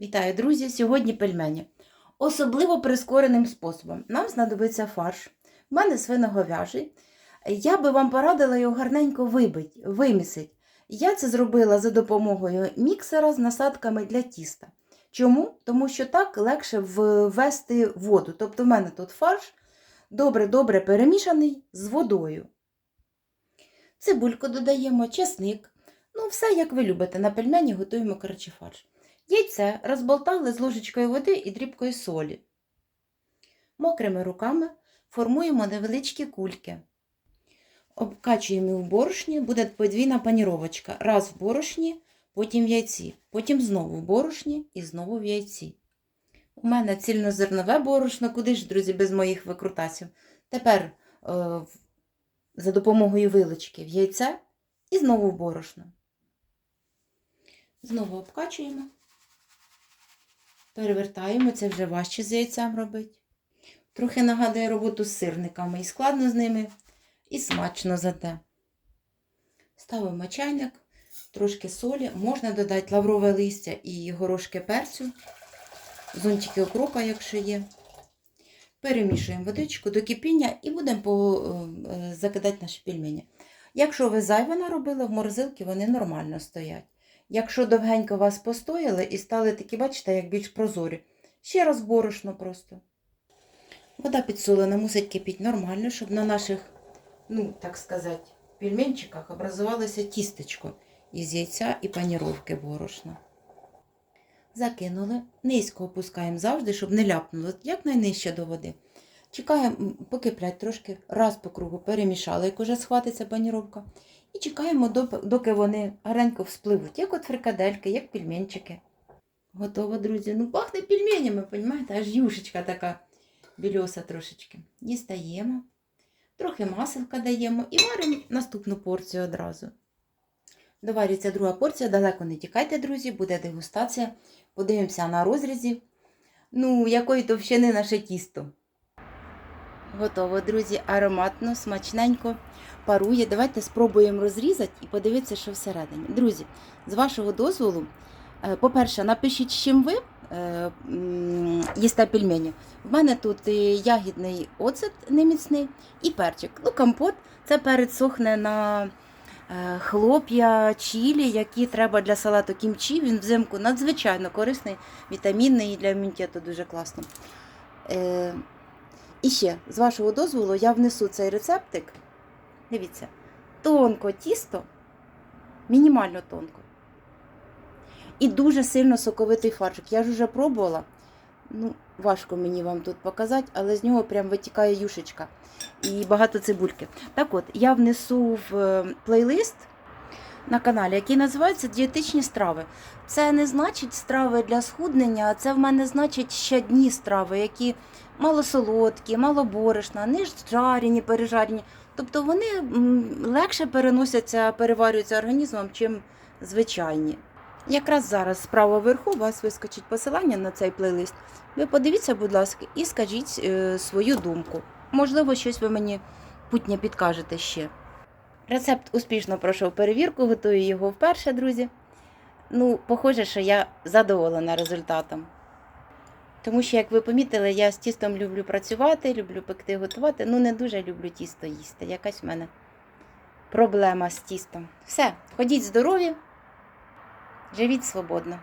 Вітаю, друзі! Сьогодні пельмені. Особливо прискореним способом. Нам знадобиться фарш. У мене свиноговяжий. Я би вам порадила його гарненько вибити, вимісити. Я це зробила за допомогою міксера з насадками для тіста. Чому? Тому що так легше ввести воду. Тобто в мене тут фарш добре-добре перемішаний з водою. Цибульку додаємо, чесник. Ну, все як ви любите. На пельмені готуємо коротше фарш. Яйце розболтали з ложечкою води і дрібкою солі. Мокрими руками формуємо невеличкі кульки. Обкачуємо в борошні, буде подвійна паніровочка. Раз в борошні, потім в яйці, потім знову в борошні і знову в яйці. У мене цільнозернове борошно, куди ж, друзі, без моїх викрутасів. Тепер е, за допомогою вилочки в яйце і знову в борошно. Знову обкачуємо. Перевертаємо, це вже важче з яйцем робити. Трохи нагадує роботу з сирниками. І складно з ними, і смачно зате. Ставимо чайник, трошки солі, можна додати лаврове листя і горошки перцю, зонтики окропа, якщо є. Перемішуємо водичку до кипіння і будемо е, закидати наші пельмені. Якщо ви зайве наробили, в морозилці вони нормально стоять. Якщо довгенько вас постояли і стали такі, бачите, як більш прозорі, ще раз борошно просто. Вода підсолена мусить кипіти нормально, щоб на наших, ну, так сказати, пельменчиках образувалося тістечко із яйця і паніровки борошна. Закинули, низько опускаємо завжди, щоб не ляпнуло, якнайнижче до води. Чекаємо, покиплять трошки, раз по кругу перемішали, як уже схватиться паніровка. І чекаємо, доки вони гарненько вспливуть, як от фрикадельки, як пельменчики. Готово, друзі. Ну, пахне пельменями, розумієте, аж юшечка така більоса трошечки. Дістаємо, трохи маселка даємо і варимо наступну порцію одразу. Доварюється друга порція, далеко не тікайте, друзі, буде дегустація. Подивимося на розрізі. Ну, якої товщини наше тісто. Готово, друзі, ароматно, смачненько парує. Давайте спробуємо розрізати і подивитися, що всередині. Друзі, з вашого дозволу, е, по-перше, напишіть, з чим ви е, їсте пельмені. В мене тут ягідний оцет неміцний і перчик. Ну, компот це перець сохне на е, хлоп'я, чілі, які треба для салату кімчі. Він взимку надзвичайно корисний, вітамінний і для імунітету дуже класно. І ще, з вашого дозволу, я внесу цей рецептик. Дивіться, тонко тісто, мінімально тонко. І дуже сильно соковитий фаршик. Я ж вже пробувала. Ну, важко мені вам тут показати, але з нього прям витікає юшечка і багато цибульки. Так от, я внесу в е, плейлист на каналі, який називається Дієтичні страви. Це не значить страви для схуднення, а це в мене значить щодні страви, які малосолодкі, малоборошна, не жарені, пережарені. Тобто вони легше переносяться, переварюються організмом, чим звичайні. Якраз зараз справа вверху у вас вискочить посилання на цей плейлист. Ви подивіться, будь ласка, і скажіть е, свою думку. Можливо, щось ви мені путнє підкажете ще. Рецепт успішно пройшов перевірку, готую його вперше, друзі. Ну, похоже, що я задоволена результатом. Тому що, як ви помітили, я з тістом люблю працювати, люблю пекти, готувати. Ну, не дуже люблю тісто їсти. Якась в мене проблема з тістом. Все, ходіть здорові, живіть свободно.